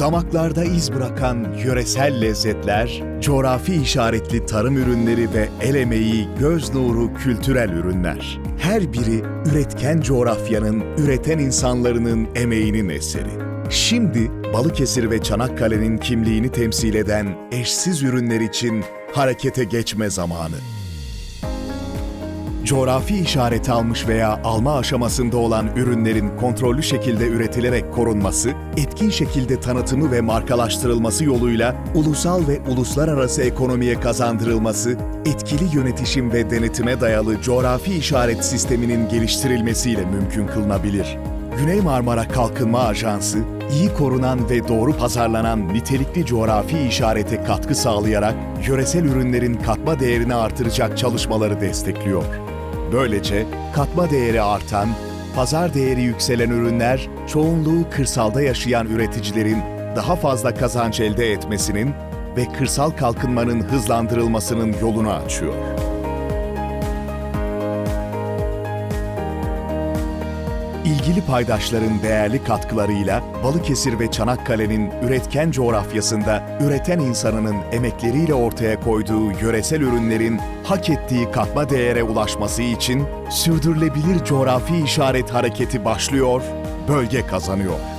Damaklarda iz bırakan yöresel lezzetler, coğrafi işaretli tarım ürünleri ve el emeği, göz nuru kültürel ürünler. Her biri üretken coğrafyanın, üreten insanların emeğinin eseri. Şimdi Balıkesir ve Çanakkale'nin kimliğini temsil eden eşsiz ürünler için harekete geçme zamanı. Coğrafi işareti almış veya alma aşamasında olan ürünlerin kontrollü şekilde üretilerek korunması, etkin şekilde tanıtımı ve markalaştırılması yoluyla ulusal ve uluslararası ekonomiye kazandırılması, etkili yönetişim ve denetime dayalı coğrafi işaret sisteminin geliştirilmesiyle mümkün kılınabilir. Güney Marmara Kalkınma Ajansı, iyi korunan ve doğru pazarlanan nitelikli coğrafi işarete katkı sağlayarak yöresel ürünlerin katma değerini artıracak çalışmaları destekliyor. Böylece katma değeri artan, pazar değeri yükselen ürünler çoğunluğu kırsalda yaşayan üreticilerin daha fazla kazanç elde etmesinin ve kırsal kalkınmanın hızlandırılmasının yolunu açıyor. İlgili paydaşların değerli katkılarıyla Balıkesir ve Çanakkale'nin üretken coğrafyasında üreten insanının emekleriyle ortaya koyduğu yöresel ürünlerin hak ettiği katma değere ulaşması için sürdürülebilir coğrafi işaret hareketi başlıyor, bölge kazanıyor.